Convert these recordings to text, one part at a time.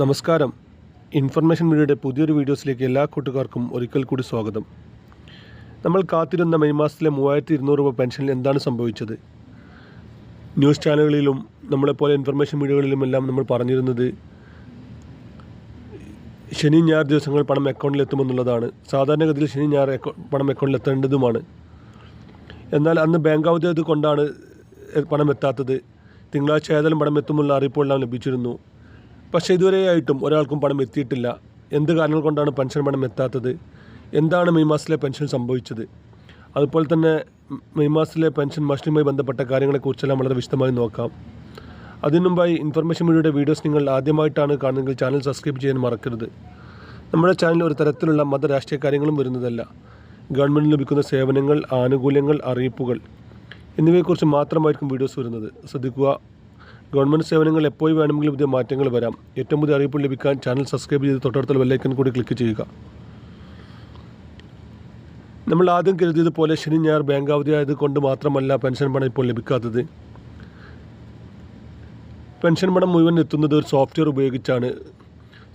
നമസ്കാരം. ഇൻഫർമേഷൻ മീഡിയയുടെ പുതിയൊരു വീഡിയോസിലേക്ക് എല്ലാ കൂട്ടുകാർക്കും ഒരിക്കൽ കൂടി സ്വാഗതം. നമ്മൾ കാത്തിരുന്ന മെയ് മാസത്തിലെ മൂവായിരത്തി ഇരുന്നൂറ് രൂപ പെൻഷനിൽ എന്താണ് സംഭവിച്ചത്? ന്യൂസ് ചാനലുകളിലും നമ്മളെപ്പോലെ ഇൻഫർമേഷൻ മീഡിയകളിലുമെല്ലാം നമ്മൾ പറഞ്ഞിരുന്നത് ശനി ഞായർ ദിവസങ്ങൾ പണം അക്കൗണ്ടിൽ എത്തുമെന്നുള്ളതാണ് സാധാരണഗതിയിൽ ശനി ഞായർ പണം അക്കൗണ്ടിൽ എത്തേണ്ടതുമാണ് എന്നാൽ അന്ന് ബാങ്ക് അവധി കൊണ്ടാണ് പണം എത്താത്തത്. തിങ്കളാഴ്ച ഏതായാലും പണം എത്തുമെന്നുള്ള അറിയിപ്പുകളെല്ലാം ലഭിച്ചിരുന്നു. പക്ഷേ ഇതുവരെയായിട്ടും ഒരാൾക്കും പണം എത്തിയിട്ടില്ല. എന്ത് കാരണങ്ങൾ കൊണ്ടാണ് പെൻഷൻ പണം എത്താത്തത്? എന്താണ് മെയ് മാസത്തിലെ പെൻഷൻ സംഭവിച്ചത്? അതുപോലെ തന്നെ മെയ് മാസത്തിലെ പെൻഷൻ മഷിനുമായി ബന്ധപ്പെട്ട കാര്യങ്ങളെക്കുറിച്ചെല്ലാം വളരെ വിശദമായി നോക്കാം. അതിനു മുമ്പായി ഇൻഫർമേഷൻ മീഡിയയുടെ വീഡിയോസ് നിങ്ങൾ ആദ്യമായിട്ടാണ് കാണുന്നതെങ്കിൽ ചാനൽ സബ്സ്ക്രൈബ് ചെയ്യാൻ മറക്കരുത്. നമ്മുടെ ചാനൽ ഒരു തരത്തിലുള്ള മത രാഷ്ട്രീയ കാര്യങ്ങളും വരുന്നതല്ല. ഗവൺമെന്റ് ലഭിക്കുന്ന സേവനങ്ങൾ ആനുകൂല്യങ്ങൾ അറിയിപ്പുകൾ എന്നിവയെക്കുറിച്ച് മാത്രമായിരിക്കും വീഡിയോസ് വരുന്നത്. ശ്രദ്ധിക്കുക ഗവൺമെന്റ് സേവനങ്ങൾ എപ്പോൾ വേണമെങ്കിലും പുതിയ മാറ്റങ്ങൾ വരാം. ഏറ്റവും പുതിയ അറിയിപ്പ് ലഭിക്കാൻ ചാനൽ സബ്സ്ക്രൈബ് ചെയ്ത് തൊട്ടടുത്തുള്ള ബെല്ലൈക്കൻ കൂടി ക്ലിക്ക് ചെയ്യുക. നമ്മൾ ആദ്യം കരുതിയതുപോലെ ശനി ഞായർ ബാങ്ക് അവധിയായത് കൊണ്ട് മാത്രമല്ല പെൻഷൻ പണം ഇപ്പോൾ ലഭിക്കാത്തത്. പെൻഷൻ പണം മുഴുവൻ എത്തുന്നത് ഒരു സോഫ്റ്റ്വെയർ ഉപയോഗിച്ചാണ്.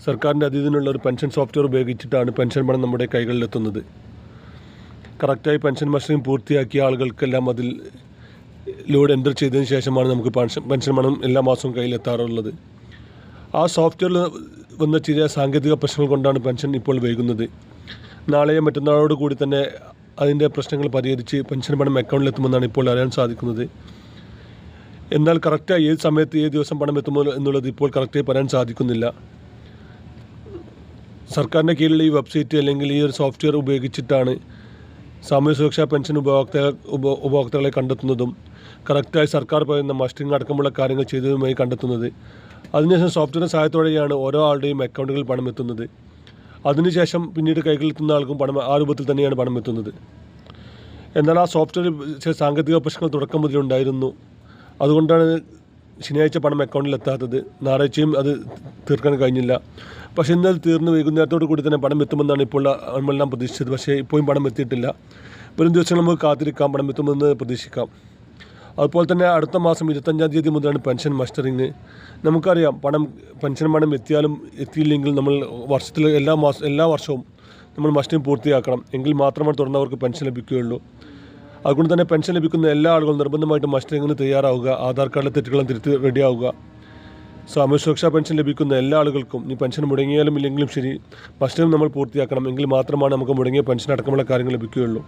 സർക്കാരിന്റെ അധീനത്തിലുള്ള ഒരു പെൻഷൻ സോഫ്റ്റ്വെയർ ഉപയോഗിച്ചിട്ടാണ് പെൻഷൻ പണം നമ്മുടെ കൈകളിലെത്തുന്നത്. കറക്റ്റായി പെൻഷൻ മഷീൻ പൂർത്തിയാക്കിയ ആളുകൾക്കെല്ലാം അതിൽ ലോഡ് എന്റർ ചെയ്തതിന് ശേഷമാണ് നമുക്ക് പെൻഷൻ പെൻഷൻ പണം എല്ലാ മാസവും കയ്യിലെത്താറുള്ളത്. ആ സോഫ്റ്റ്വെയറിൽ വന്ന ചില സാങ്കേതിക പ്രശ്നങ്ങൾ കൊണ്ടാണ് പെൻഷൻ ഇപ്പോൾ വൈകുന്നത്. നാളെയോ മറ്റന്നാളോട് കൂടി തന്നെ അതിന്റെ പ്രശ്നങ്ങൾ പരിഹരിച്ച് പെൻഷൻ പണം അക്കൗണ്ടിൽ അക്കൗണ്ടിലെത്തുമെന്നാണ് ഇപ്പോൾ അറിയാൻ സാധിക്കുന്നത്. എന്നാൽ കറക്റ്റായി ഏത് സമയത്ത് ഏത് ദിവസം പണം എത്തുമോ എന്നുള്ളത് ഇപ്പോൾ കറക്റ്റായി പറയാൻ സാധിക്കുന്നില്ല. സർക്കാരിന്റെ കീഴിലുള്ള ഈ വെബ്സൈറ്റ് അല്ലെങ്കിൽ ഈ ഒരു സോഫ്റ്റ്വെയർ ഉപയോഗിച്ചിട്ടാണ് സാമൂഹ്യ സുരക്ഷാ പെൻഷൻ ഉപഭോക്താക്കൾ ഉപ ഉപഭോക്താക്കളെ കണ്ടെത്തുന്നതും കറക്റ്റായി സർക്കാർ പറയുന്ന മസ്റ്റിംഗ് അടക്കമുള്ള കാര്യങ്ങൾ ചെയ്തതുമായി കണ്ടെത്തുന്നത്. അതിനുശേഷം സോഫ്റ്റ്വെയർ സഹായത്തോടെയാണ് ഓരോ ആളുടെയും അക്കൗണ്ടുകളിൽ പണം എത്തുന്നത്. അതിനുശേഷം പിന്നീട് കൈകളിലെത്തുന്ന ആൾക്കും പണം ആ രൂപത്തിൽ തന്നെയാണ് പണം എത്തുന്നത്. എന്നാൽ ആ സോഫ്റ്റ്വെയർ സാങ്കേതിക പ്രശ്നങ്ങൾ തുടക്കം മുതലുണ്ടായിരുന്നു അതുകൊണ്ടാണ് ശനിയാഴ്ച പണം അക്കൗണ്ടിൽ എത്താത്തത് ഞായറാഴ്ചയും അത് തീർക്കാൻ കഴിഞ്ഞില്ല. പക്ഷേ ഇന്ന് അത് തീർന്ന് വൈകുന്നേരത്തോട് കൂടി തന്നെ പണം എത്തുമെന്നാണ് ഇപ്പോൾ നമ്മളെല്ലാം പ്രതീക്ഷിച്ചത്. പക്ഷേ ഇപ്പോഴും പണം എത്തിയിട്ടില്ല. വരും ദിവസങ്ങൾ നമുക്ക് കാത്തിരിക്കാം. പണം എത്തുമെന്ന് പ്രതീക്ഷിക്കാം. അതുപോലെ തന്നെ അടുത്ത മാസം ഇരുപത്തഞ്ചാം തീയതി മുതലാണ് പെൻഷൻ മസ്റ്ററിങ്. നമുക്കറിയാം പണം പെൻഷൻ പണം എത്തിയാലും എത്തിയില്ലെങ്കിൽ നമ്മൾ വർഷത്തിൽ എല്ലാ മാസം എല്ലാ വർഷവും നമ്മൾ മസ്റ്ററിങ് പൂർത്തിയാക്കണം. എങ്കിൽ മാത്രമാണ് തുടർന്നവർക്ക് പെൻഷൻ ലഭിക്കുകയുള്ളൂ. അതുകൊണ്ട് തന്നെ പെൻഷൻ ലഭിക്കുന്ന എല്ലാ ആളുകളും നിർബന്ധമായിട്ടും മസ്റ്ററിങ്ങിന് തയ്യാറാവുക. ആധാർ കാർഡിലെ തെറ്റുകളും തിരുത്തി റെഡിയാവുക. സാമൂഹ്യ സുരക്ഷാ പെൻഷൻ ലഭിക്കുന്ന എല്ലാ ആളുകൾക്കും ഈ പെൻഷൻ മുടങ്ങിയാലും ഇല്ലെങ്കിലും ശരി. മസ്റ്ററിങ് നമ്മൾ പൂർത്തിയാക്കണം. എങ്കിൽ മാത്രമാണ് നമുക്ക് മുടങ്ങിയ പെൻഷൻ അടക്കമുള്ള കാര്യങ്ങൾ ലഭിക്കുകയുള്ളൂ.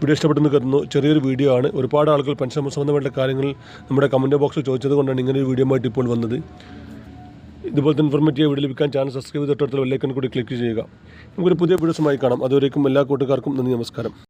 വീഡിയോ ഇഷ്ടപ്പെട്ടെന്ന് കരുതുന്നു. ചെറിയൊരു വീഡിയോ ആണ്. ഒരുപാട് ആളുകൾ പെൻഷൻ സംബന്ധമായിട്ടുള്ള കാര്യങ്ങൾ നമ്മുടെ കമന്റ് ബോക്സിൽ ചോദിച്ചത് കൊണ്ടാണ് ഇങ്ങനെ ഒരു വീഡിയോ ആയിട്ട് ഇപ്പോൾ വന്നത്. ഇതുപോലത്തെ ഇൻഫോർമേറ്റീവ് വീഡിയോ ലഭിക്കാൻ ചാനൽ സബ്സ്ക്രൈബ് ചെയ്തിട്ട് ബെല്ലൈക്കൺ കൂടി ക്ലിക്ക് ചെയ്യുക. നമുക്കൊരു പുതിയ വീഡിയോസുമായി കാണാം. അതുവരേക്കും എല്ലാ കൂട്ടുകാർക്കും നന്ദി നമസ്കാരം.